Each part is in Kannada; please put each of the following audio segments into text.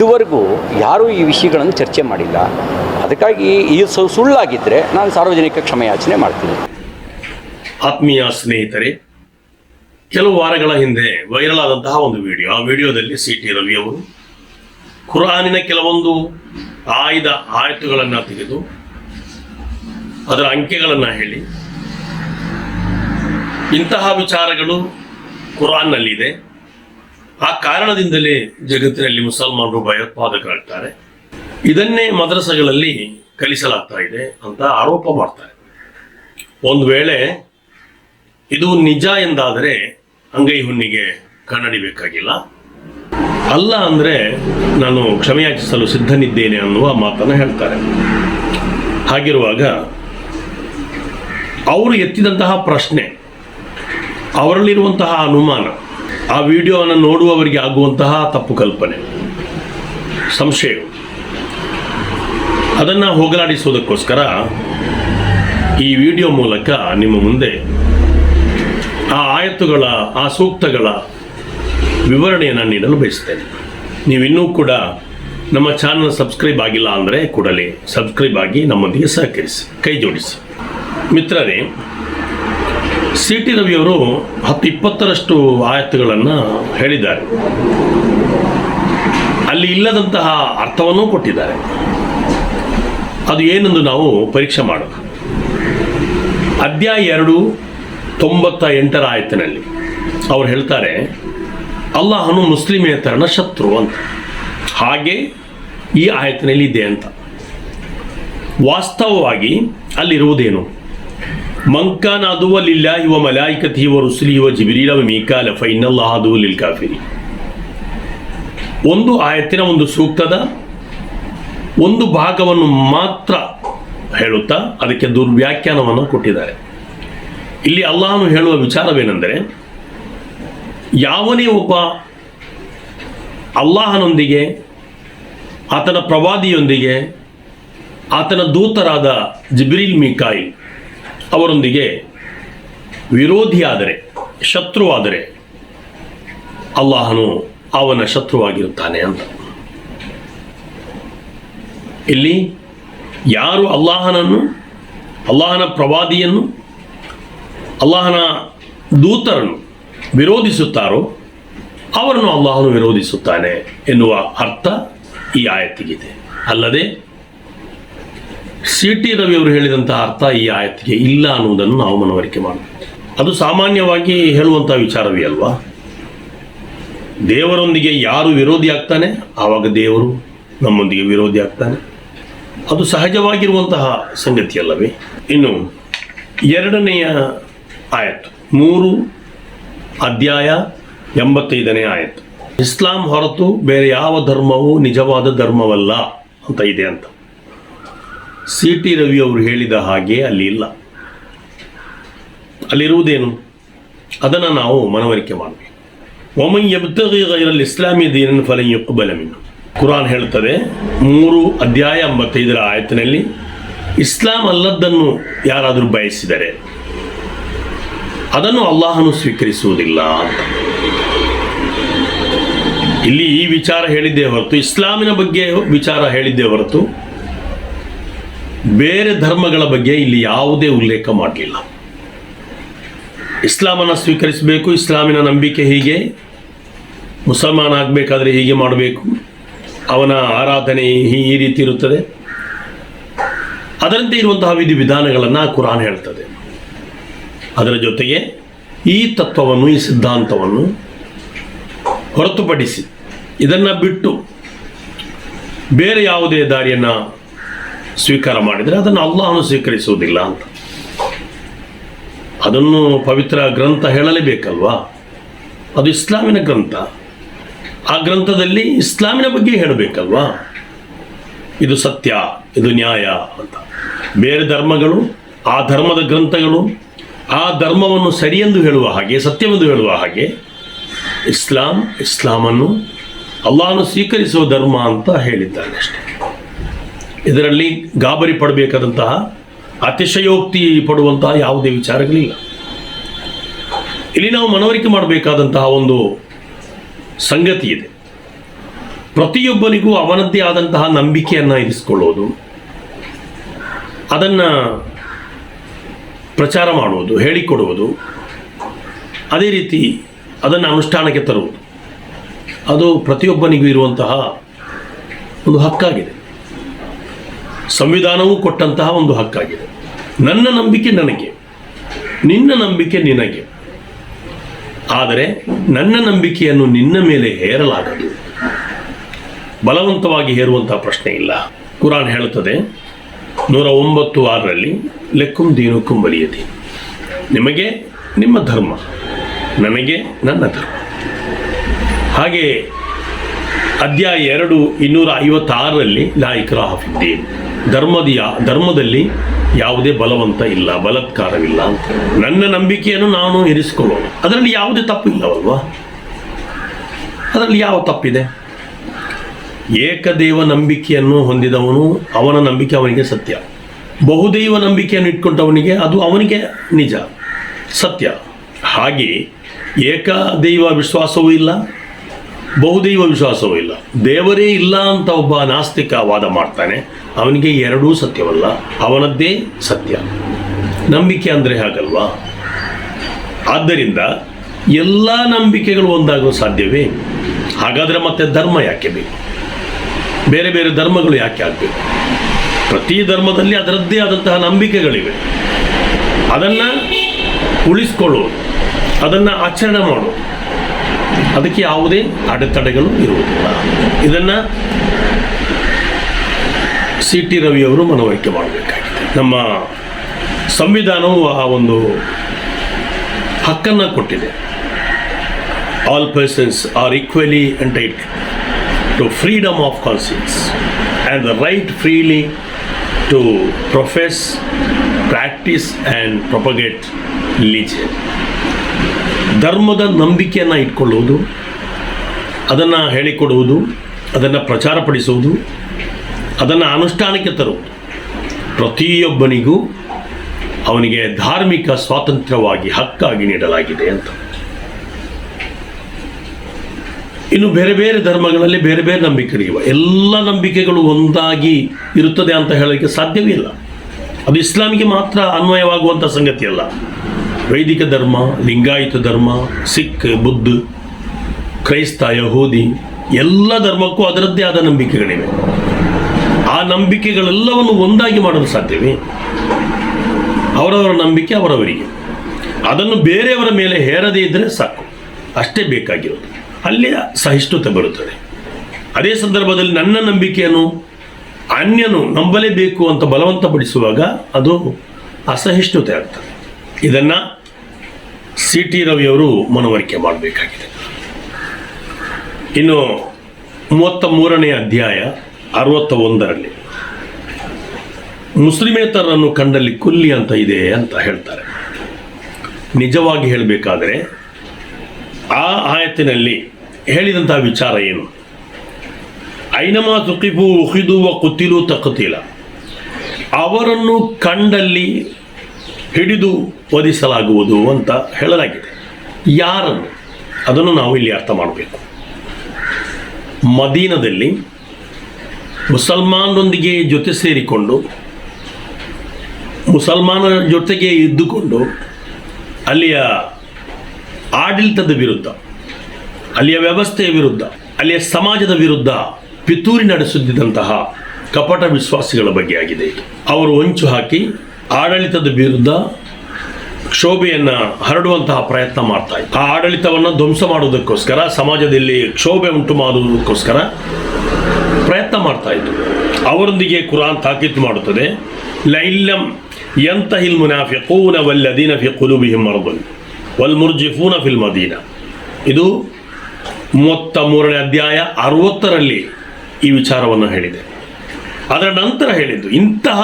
ಇದುವರೆಗೂ ಯಾರೂ ಈ ವಿಷಯಗಳನ್ನು ಚರ್ಚೆ ಮಾಡಿಲ್ಲ. ಅದಕ್ಕಾಗಿ ಈ ಸುಳ್ಳಾಗಿದ್ದರೆ ನಾನು ಸಾರ್ವಜನಿಕ ಕ್ಷಮೆಯಾಚನೆ ಮಾಡ್ತೀನಿ. ಆತ್ಮೀಯ ಸ್ನೇಹಿತರೆ, ಕೆಲವು ವಾರಗಳ ಹಿಂದೆ ವೈರಲ್ ಆದಂತಹ ಒಂದು ವಿಡಿಯೋ, ಆ ವಿಡಿಯೋದಲ್ಲಿ ಸಿ ಟಿ ರವಿ ಅವರು ಕುರಾನಿನ ಕೆಲವೊಂದು ಆಯ್ದ ಆಯತುಗಳನ್ನು ತೆಗೆದು ಅದರ ಅಂಕೆಗಳನ್ನು ಹೇಳಿ, ಇಂತಹ ವಿಚಾರಗಳು ಕುರಾನ್ನಲ್ಲಿದೆ. ಆ ಕಾರಣದಿಂದಲೇ ಜಗತ್ತಿನಲ್ಲಿ ಮುಸಲ್ಮಾನರು ಭಯೋತ್ಪಾದಕರಾಗ್ತಾರೆ. ಇದನ್ನೇ ಮದ್ರಸಗಳಲ್ಲಿ ಕಲಿಸಲಾಗ್ತಾ ಇದೆ ಅಂತ ಆರೋಪ ಮಾಡ್ತಾರೆ. ಒಂದು ವೇಳೆ ಇದು ನಿಜ ಎಂದಾದರೆ ಅಂಗೈ ಹುಣ್ಣಿಗೆ ಕನ್ನಡಿಬೇಕಾಗಿಲ್ಲ ಅಲ್ಲ ಅಂದರೆ ನಾನು ಕ್ಷಮೆಯಾಚಿಸಲು ಸಿದ್ಧನಿದ್ದೇನೆ ಅನ್ನುವ ಮಾತನ್ನು ಹೇಳ್ತಾರೆ. ಹಾಗಿರುವಾಗ ಅವರು ಎತ್ತಿದಂತಹ ಪ್ರಶ್ನೆ, ಅವರಲ್ಲಿರುವಂತಹ ಅನುಮಾನ ಆ ವಿಡಿಯೋವನ್ನು ನೋಡುವವರಿಗೆ ಆಗುವಂತಹ ತಪ್ಪು ಕಲ್ಪನೆ ಸಂಶಯ ಅದನ್ನು ಹೋಗಲಾಡಿಸುವುದಕ್ಕೋಸ್ಕರ ಈ ವಿಡಿಯೋ ಮೂಲಕ ನಿಮ್ಮ ಮುಂದೆ ಆ ಆಯತ್ತುಗಳ, ಆ ಸೂಕ್ತಗಳ ವಿವರಣೆಯನ್ನು ನೀಡಲು ಬಯಸ್ತೇನೆ. ನೀವಿನ್ನೂ ಕೂಡ ನಮ್ಮ ಚಾನಲ್ ಸಬ್ಸ್ಕ್ರೈಬ್ ಆಗಿಲ್ಲ ಅಂದರೆ ಕೂಡಲೇ ಸಬ್ಸ್ಕ್ರೈಬ್ ಆಗಿ ನಮ್ಮೊಂದಿಗೆ ಸಹಕರಿಸಿ, ಕೈ ಜೋಡಿಸಿ. ಮಿತ್ರರೇ ಸಿ ಟಿ ರವಿಯವರು ಹತ್ತು ಇಪ್ಪತ್ತರಷ್ಟು ಆಯತ್ತುಗಳನ್ನು ಹೇಳಿದ್ದಾರೆ. ಅಲ್ಲಿ ಇಲ್ಲದಂತಹ ಅರ್ಥವನ್ನೂ ಕೊಟ್ಟಿದ್ದಾರೆ. ಅದು ಏನೆಂದು ನಾವು ಪರೀಕ್ಷೆ ಮಾಡೋಣ. ಅಧ್ಯಾಯ ಎರಡು ತೊಂಬತ್ತ ಎಂಟರ ಆಯತ್ತಿನಲ್ಲಿ ಅವ್ರು ಹೇಳ್ತಾರೆ, ಅಲ್ಲಾಹನು ಮುಸ್ಲಿಮೇತರನ ಶತ್ರು ಅಂತ. ಹಾಗೆ ಈ ಆಯತ್ತಿನಲ್ಲಿ ಇದೆ ಅಂತ. ವಾಸ್ತವವಾಗಿ ಅಲ್ಲಿರುವುದೇನು? ಮಂಕಾನ ಅದುವಲಿಲ್ಲ ಇವ ಮಲಾಯಿಕತಿ ಇವ ರುಸುಲಿ ಇವ ಜಿಬಿರಿಲ ಮೀಕಾಲ ಫೈನಲ್ಲಾಹ ಒಂದು ಆಯತ್ತಿನ ಒಂದು ಸೂಕ್ತದ ಒಂದು ಭಾಗವನ್ನು ಮಾತ್ರ ಹೇಳುತ್ತಾ ಅದಕ್ಕೆ ದುರ್ವ್ಯಾಖ್ಯಾನವನ್ನು ಕೊಟ್ಟಿದ್ದಾರೆ. ಇಲ್ಲಿ ಅಲ್ಲಾಹನು ಹೇಳುವ ವಿಚಾರವೇನೆಂದರೆ, ಯಾವನೇ ಒಬ್ಬ ಅಲ್ಲಾಹನೊಂದಿಗೆ, ಆತನ ಪ್ರವಾದಿಯೊಂದಿಗೆ, ಆತನ ದೂತರಾದ ಜಿಬ್ರೀಲ್ ಮಿಕಾಯಿಲ್ ಅವರೊಂದಿಗೆ ವಿರೋಧಿಯಾದರೆ, ಶತ್ರುವಾದರೆ ಅಲ್ಲಾಹನು ಅವನ ಶತ್ರುವಾಗಿರುತ್ತಾನೆ ಅಂತ. ಇಲ್ಲಿ ಯಾರು ಅಲ್ಲಾಹನನ್ನು, ಅಲ್ಲಾಹನ ಪ್ರವಾದಿಯನ್ನು, ಅಲ್ಲಾಹನ ದೂತರನ್ನು ವಿರೋಧಿಸುತ್ತಾರೋ ಅವರನ್ನು ಅಲ್ಲಾಹನು ವಿರೋಧಿಸುತ್ತಾನೆ ಎನ್ನುವ ಅರ್ಥ ಈ ಆಯತ್ತಿಗಿದೆ. ಅಲ್ಲದೆ ಸಿ ಟಿ ರವಿಯವರು ಹೇಳಿದಂಥ ಅರ್ಥ ಈ ಆಯತ್ತಿಗೆ ಇಲ್ಲ ಅನ್ನುವುದನ್ನು ನಾವು ಮನವರಿಕೆ ಮಾಡಬೇಕು. ಅದು ಸಾಮಾನ್ಯವಾಗಿ ಹೇಳುವಂಥ ವಿಚಾರವೇ ಅಲ್ವಾ? ದೇವರೊಂದಿಗೆ ಯಾರು ವಿರೋಧಿ ಆಗ್ತಾನೆ, ಆವಾಗ ದೇವರು ನಮ್ಮೊಂದಿಗೆ ವಿರೋಧಿ ಆಗ್ತಾನೆ. ಅದು ಸಹಜವಾಗಿರುವಂತಹ ಸಂಗತಿಯಲ್ಲವೇ ಇನ್ನು ಎರಡನೆಯ ಆಯತ್ ಮೂರು ಅಧ್ಯಾಯ ಎಂಬತ್ತೈದನೇ ಆಯತ್ತು. ಇಸ್ಲಾಂ ಹೊರತು ಬೇರೆ ಯಾವ ಧರ್ಮವೂ ನಿಜವಾದ ಧರ್ಮವಲ್ಲ ಅಂತ ಇದೆ ಅಂತ. ಸಿ ಟಿ ರವಿ ಅವರು ಹೇಳಿದ ಹಾಗೆ ಅಲ್ಲಿ ಇಲ್ಲ. ಅಲ್ಲಿರುವುದೇನು? ಅದನ್ನು ನಾವು ಮನವರಿಕೆ ಮಾಡಬೇಕು. ಗೈರಲ್ ಇಸ್ಲಾಮಿ ದೀನನ್ ಫಲ ಯುಕ್ಬಲ ಮಿನ್ನು ಕುರಾನ್ ಹೇಳ್ತದೆ, ಮೂರು ಅಧ್ಯಾಯ ಎಂಬತ್ತೈದರ ಆಯತಿನಲ್ಲಿ ಇಸ್ಲಾಂ ಅಲ್ಲದ್ದನ್ನು ಯಾರಾದರೂ ಬಯಸಿದರೆ ಅದನ್ನು ಅಲ್ಲಾಹನು ಸ್ವೀಕರಿಸುವುದಿಲ್ಲ ಅಂತ. ಇಲ್ಲಿ ಈ ವಿಚಾರ ಹೇಳಿದ್ದೇ ಹೊರತು, ಇಸ್ಲಾಮಿನ ಬಗ್ಗೆ ವಿಚಾರ ಹೇಳಿದ್ದೇ ಹೊರತು ಬೇರೆ ಧರ್ಮಗಳ ಬಗ್ಗೆ ಇಲ್ಲಿ ಯಾವುದೇ ಉಲ್ಲೇಖ ಮಾಡಲಿಲ್ಲ. ಇಸ್ಲಾಮನ್ನು ಸ್ವೀಕರಿಸಬೇಕು, ಇಸ್ಲಾಮಿನ ನಂಬಿಕೆ ಹೀಗೆ, ಮುಸಲ್ಮಾನ ಆಗಬೇಕಾದ್ರೆ ಹೀಗೆ ಮಾಡಬೇಕು, ಅವನ ಆರಾಧನೆ ಈ ರೀತಿ ಇರುತ್ತದೆ. ಅದರಂತೆ ಇರುವಂತಹ ವಿಧಿ ವಿಧಾನಗಳನ್ನು ಕುರಾನ್ ಹೇಳ್ತದೆ. ಅದರ ಜೊತೆಗೆ ಈ ತತ್ವವನ್ನು, ಈ ಸಿದ್ಧಾಂತವನ್ನು ಹೊರತುಪಡಿಸಿ ಇದನ್ನು ಬಿಟ್ಟು ಬೇರೆ ಯಾವುದೇ ದಾರಿಯನ್ನು ಸ್ವೀಕಾರ ಮಾಡಿದರೆ ಅದನ್ನು ಅಲ್ಲಾಹನು ಸ್ವೀಕರಿಸುವುದಿಲ್ಲ ಅಂತ. ಅದನ್ನು ಪವಿತ್ರ ಗ್ರಂಥ ಹೇಳಲೇಬೇಕಲ್ವಾ? ಅದು ಇಸ್ಲಾಮಿನ ಗ್ರಂಥ. ಆ ಗ್ರಂಥದಲ್ಲಿ ಇಸ್ಲಾಮಿನ ಬಗ್ಗೆ ಹೇಳಬೇಕಲ್ವಾ? ಇದು ಸತ್ಯ, ಇದು ನ್ಯಾಯ ಅಂತ. ಬೇರೆ ಧರ್ಮಗಳು, ಆ ಧರ್ಮದ ಗ್ರಂಥಗಳು, ಆ ಧರ್ಮವನ್ನು ಸರಿಯೆಂದು ಹೇಳುವ ಹಾಗೆ, ಸತ್ಯವೆಂದು ಹೇಳುವ ಹಾಗೆ, ಇಸ್ಲಾಂ, ಇಸ್ಲಾಮನ್ನು ಅಲ್ಲಾಹನು ಸ್ವೀಕರಿಸುವ ಧರ್ಮ ಅಂತ ಹೇಳಿದ್ದಾನೆ ಅಷ್ಟೇ. ಇದರಲ್ಲಿ ಗಾಬರಿ ಪಡಬೇಕಾದಂತಹ ಅತಿಶಯೋಕ್ತಿ ಪಡುವಂತಹ ಯಾವುದೇ ವಿಚಾರಗಳಿಲ್ಲ. ಇಲ್ಲಿ ನಾವು ಮನವರಿಕೆ ಮಾಡಬೇಕಾದಂತಹ ಒಂದು ಸಂಗತಿ ಇದೆ. ಪ್ರತಿಯೊಬ್ಬನಿಗೂ ಅವನದ್ದೇ ಆದಂತಹ ನಂಬಿಕೆಯನ್ನು ಇರಿಸಿಕೊಳ್ಳೋದು, ಅದನ್ನು ಪ್ರಚಾರ ಮಾಡುವುದು, ಹೇಳಿಕೊಡುವುದು, ಅದೇ ರೀತಿ ಅದನ್ನು ಅನುಷ್ಠಾನಕ್ಕೆ ತರುವುದು. ಅದು ಪ್ರತಿಯೊಬ್ಬನಿಗೂ ಇರುವಂತಹ ಒಂದು ಹಕ್ಕಾಗಿದೆ. ಸಂವಿಧಾನವೂ ಕೊಟ್ಟಂತಹ ಒಂದು ಹಕ್ಕಾಗಿದೆ. ನನ್ನ ನಂಬಿಕೆ ನನಗೆ, ನಿನ್ನ ನಂಬಿಕೆ ನಿನಗೆ. ಆದರೆ ನನ್ನ ನಂಬಿಕೆಯನ್ನು ನಿನ್ನ ಮೇಲೆ ಹೇರಲಾಗದು. ಬಲವಂತವಾಗಿ ಹೇರುವಂತಹ ಪ್ರಶ್ನೆ ಇಲ್ಲ. ಕುರಾನ್ ಹೇಳುತ್ತದೆ, ನೂರ ಒಂಬತ್ತು ಆರರಲ್ಲಿ, ಲೆಕ್ಕುಂ ದೀನುಕ್ಕುಂ ಬಲಿಯದಿ ನಿಮಗೆ ನಿಮ್ಮ ಧರ್ಮ, ನನಗೆ ನನ್ನ ಧರ್ಮ. ಹಾಗೆ ಅಧ್ಯಾಯ ಎರಡು ಇನ್ನೂರ ಐವತ್ತಾರರಲ್ಲಿ, ಲಾ ಇಕ್ರಾಹ ಧರ್ಮದಿಯ, ಧರ್ಮದಲ್ಲಿ ಯಾವುದೇ ಬಲವಂತ ಇಲ್ಲ, ಬಲತ್ಕಾರವಿಲ್ಲ ನನ್ನ ನಂಬಿಕೆಯನ್ನು ನಾನು ಇರಿಸಿಕೊಳ್ಳೋಣ. ಅದರಲ್ಲಿ ಯಾವುದೇ ತಪ್ಪಿಲ್ಲವಲ್ವಾ ಅದರಲ್ಲಿ ಯಾವ ತಪ್ಪಿದೆ? ಏಕದೇವ ನಂಬಿಕೆಯನ್ನು ಹೊಂದಿದವನು ಅವನ ನಂಬಿಕೆ ಅವನಿಗೆ ಸತ್ಯ. ಬಹುದೈವ ನಂಬಿಕೆಯನ್ನು ಇಟ್ಕೊಂಡವನಿಗೆ ಅದು ಅವನಿಗೆ ನಿಜ, ಸತ್ಯ. ಹಾಗೆ ಏಕದೈವ ವಿಶ್ವಾಸವೂ ಇಲ್ಲ ಬಹುದೈವ ವಿಶ್ವಾಸವೂ ಇಲ್ಲ. ದೇವರೇ ಇಲ್ಲ ಅಂತ ಒಬ್ಬ ನಾಸ್ತಿಕ ವಾದ ಮಾಡ್ತಾನೆ. ಅವನಿಗೆ ಎರಡೂ ಸತ್ಯವಲ್ಲ, ಅವನದ್ದೇ ಸತ್ಯ. ನಂಬಿಕೆ ಅಂದರೆ ಹಾಗಲ್ವಾ? ಆದ್ದರಿಂದ ಎಲ್ಲ ನಂಬಿಕೆಗಳು ಒಂದಾಗಲು ಸಾಧ್ಯವೇ? ಹಾಗಾದರೆ ಮತ್ತೆ ಧರ್ಮ ಯಾಕೆ ಬೇಕು? ಬೇರೆ ಬೇರೆ ಧರ್ಮಗಳು ಯಾಕೆ ಆಗಬೇಕು? ಪ್ರತಿ ಧರ್ಮದಲ್ಲಿ ಅದರದ್ದೇ ಆದಂತಹ ನಂಬಿಕೆಗಳಿವೆ. ಅದನ್ನು ಉಳಿಸ್ಕೊಳ್ಳೋದು ಅದನ್ನು ಆಚರಣೆ ಮಾಡೋದು ಅದಕ್ಕೆ ಯಾವುದೇ ಅಡೆತಡೆಗಳು ಇರುವುದಿಲ್ಲ. ಇದನ್ನು ಸಿ ಟಿ ರವಿಯವರು ಮನವರಿಕೆ ಮಾಡಬೇಕಾಗಿದೆ. ನಮ್ಮ ಸಂವಿಧಾನವು ಆ ಒಂದು ಹಕ್ಕನ್ನು ಕೊಟ್ಟಿದೆ. All persons are equally entitled to freedom of conscience and the right freely to profess practise and propagate religion ಧರ್ಮದ ನಂಬಿಕೆಯನ್ನು ಇಟ್ಕೊಳ್ಳುವುದು, ಅದನ್ನು ಹೇಳಿಕೊಡುವುದು, ಅದನ್ನು ಪ್ರಚಾರಪಡಿಸುವುದು, ಅದನ್ನು ಅನುಷ್ಠಾನಕ್ಕೆ ತರುವುದು. ಪ್ರತಿಯೊಬ್ಬನಿಗೂ ಅವನಿಗೆ ಧಾರ್ಮಿಕ ಸ್ವಾತಂತ್ರ್ಯವಾಗಿ ಹಕ್ಕಾಗಿ ನೀಡಲಾಗಿದೆ ಅಂತ. ಇನ್ನು ಬೇರೆ ಬೇರೆ ಧರ್ಮಗಳಲ್ಲಿ ಬೇರೆ ಬೇರೆ ನಂಬಿಕೆಗಳಿವೆ ಎಲ್ಲ ನಂಬಿಕೆಗಳು ಒಂದಾಗಿ ಇರುತ್ತದೆ ಅಂತ ಹೇಳೋಕ್ಕೆ ಸಾಧ್ಯವೇ ಇಲ್ಲ. ಅದು ಇಸ್ಲಾಮಿಗೆ ಮಾತ್ರ ಅನ್ವಯವಾಗುವಂಥ ಸಂಗತಿ ಅಲ್ಲ ವೈದಿಕ ಧರ್ಮ, ಲಿಂಗಾಯತ ಧರ್ಮ, ಸಿಖ್, ಬುದ್ಧ, ಕ್ರೈಸ್ತ, ಯಹೂದಿ, ಎಲ್ಲ ಧರ್ಮಕ್ಕೂ ಅದರದ್ದೇ ಆದ ನಂಬಿಕೆಗಳಿವೆ. ಆ ನಂಬಿಕೆಗಳೆಲ್ಲವನ್ನು ಒಂದಾಗಿ ಮಾಡಲು ಸಾಧ್ಯವೇ? ಅವರವರ ನಂಬಿಕೆ ಅವರವರಿಗೆ. ಅದನ್ನು ಬೇರೆಯವರ ಮೇಲೆ ಹೇರದೇ ಇದ್ದರೆ ಸಾಕು. ಅಷ್ಟೇ ಬೇಕಾಗಿರೋದು. ಅಲ್ಲಿ ಸಹಿಷ್ಣುತೆ ಬರುತ್ತದೆ. ಅದೇ ಸಂದರ್ಭದಲ್ಲಿ ನನ್ನ ನಂಬಿಕೆಯನ್ನು ಅನ್ಯನು ನಂಬಲೇಬೇಕು ಅಂತ ಬಲವಂತಪಡಿಸುವಾಗ ಅದು ಅಸಹಿಷ್ಣುತೆ ಆಗ್ತದೆ. ಇದನ್ನು ಸಿ ಟಿ ರವಿಯವರು ಮನವರಿಕೆ ಮಾಡಬೇಕಾಗಿದೆ. ಇನ್ನು ಮೂವತ್ತ ಮೂರನೇ ಅಧ್ಯಾಯ ಅರವತ್ತ ಒಂದರಲ್ಲಿ ಮುಸ್ಲಿಮೇತರನ್ನು ಕಂಡಲ್ಲಿ ಕುಲ್ಲಿ ಅಂತ ಇದೆ ಅಂತ ಹೇಳ್ತಾರೆ. ನಿಜವಾಗಿ ಹೇಳಬೇಕಾದರೆ, ಆ ಆಯತ್ತಿನಲ್ಲಿ ಹೇಳಿದಂತಹ ವಿಚಾರ ಏನು? ಐನಮಾ ತುಕಿಬು ಉಹಿದು ವ ಕುತ್ತಿಲು ತಕತಿಲ ಅವರನ್ನು ಕಂಡಲ್ಲಿ ಹಿಡಿದು ವಧಿಸಲಾಗುವುದು ಅಂತ ಹೇಳಲಾಗಿದೆ. ಯಾರನ್ನು? ಅದನ್ನು ನಾವು ಇಲ್ಲಿ ಅರ್ಥ ಮಾಡಬೇಕು. ಮದೀನದಲ್ಲಿ ಮುಸಲ್ಮಾನರೊಂದಿಗೆ ಜೊತೆ ಸೇರಿಕೊಂಡು ಮುಸಲ್ಮಾನರ ಜೊತೆಗೆ ಇದ್ದುಕೊಂಡು, ಅಲ್ಲಿಯ ಆಡಳಿತದ ವಿರುದ್ಧ, ಅಲ್ಲಿಯ ವ್ಯವಸ್ಥೆಯ ವಿರುದ್ಧ, ಅಲ್ಲಿಯ ಸಮಾಜದ ವಿರುದ್ಧ ಪಿತೂರಿ ನಡೆಸುತ್ತಿದ್ದಂತಹ ಕಪಟ ವಿಶ್ವಾಸಿಗಳ ಬಗ್ಗೆ ಆಗಿದೆ ಅವರು ಹೊಂಚು ಹಾಕಿ ಆಡಳಿತದ ವಿರುದ್ಧ ಕ್ಷೋಭೆಯನ್ನು ಹರಡುವಂತಹ ಪ್ರಯತ್ನ ಮಾಡ್ತಾ ಇತ್ತು. ಆ ಆಡಳಿತವನ್ನು ಧ್ವಂಸ ಮಾಡುವುದಕ್ಕೋಸ್ಕರ, ಸಮಾಜದಲ್ಲಿ ಕ್ಷೋಭೆ ಉಂಟು ಮಾಡುವುದಕ್ಕೋಸ್ಕರ ಪ್ರಯತ್ನ ಮಾಡ್ತಾ ಇತ್ತು. ಅವರೊಂದಿಗೆ ಕುರಾನ್ ತಾಕೀತು ಮಾಡುತ್ತದೆ. ಲೈಲ್ಲಂ ಯಂತಹಿಲ್ ಮುನಾಫಿಕೂನ ವಲ್ಲದೀನ ಫಿ ಕುಲುಬಿಹಿಂ ಮರಬನ್ ವಲ್ ಮುರ್ಜಿಫೂನ ಫಿಲ್ ಮದೀನ. ಇದು ಮೂವತ್ತ ಮೂರನೇ ಅಧ್ಯಾಯ ಅರವತ್ತರಲ್ಲಿ ಈ ವಿಚಾರವನ್ನು ಹೇಳಿದೆ. ಅದರ ನಂತರ ಹೇಳಿದ್ದು, ಇಂತಹ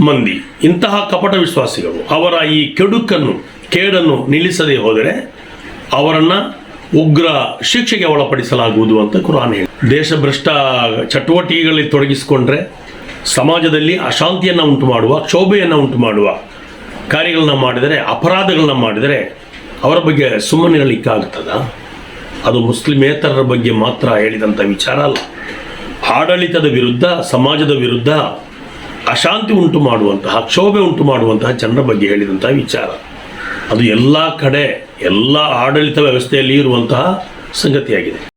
ಮಂದಿ. ಇಂತಹ ಕಪಟ ವಿಶ್ವಾಸಿಗಳು, ಅವರ ಈ ಕೆಡುಕನ್ನು, ಕೇಡನ್ನು ನಿಲ್ಲಿಸದೆ ಹೋದರೆ ಅವರನ್ನು ಉಗ್ರ ಶಿಕ್ಷೆಗೆ ಒಳಪಡಿಸಲಾಗುವುದು ಅಂತ ಕುರಾನ್ ಹೇಳಿ. ದೇಶಭ್ರಷ್ಟ ಚಟುವಟಿಕೆಗಳಲ್ಲಿ ತೊಡಗಿಸಿಕೊಂಡ್ರೆ ಸಮಾಜದಲ್ಲಿ ಅಶಾಂತಿಯನ್ನು ಉಂಟು ಮಾಡುವ ಕ್ಷೋಭೆಯನ್ನು ಉಂಟು ಮಾಡುವ ಕಾರ್ಯಗಳನ್ನ ಮಾಡಿದರೆ, ಅಪರಾಧಗಳನ್ನ ಮಾಡಿದರೆ ಅವರ ಬಗ್ಗೆ ಸುಮ್ಮನಿರಲಿಕ್ಕಾಗ್ತದ ಅದು ಮುಸ್ಲಿಮೇತರರ ಬಗ್ಗೆ ಮಾತ್ರ ಹೇಳಿದಂಥ ವಿಚಾರ ಅಲ್ಲ. ಆಡಳಿತದ ವಿರುದ್ಧ, ಸಮಾಜದ ವಿರುದ್ಧ ಅಶಾಂತಿ ಉಂಟು ಮಾಡುವಂತಹ, ಕ್ಷೋಭೆ ಉಂಟು ಮಾಡುವಂತಹ ಜನರ ಬಗ್ಗೆ ಹೇಳಿದಂತಹ ವಿಚಾರ. ಅದು ಎಲ್ಲ ಕಡೆ, ಎಲ್ಲ ಆಡಳಿತ ವ್ಯವಸ್ಥೆಯಲ್ಲಿ ಇರುವಂತಹ ಸಂಗತಿಯಾಗಿದೆ.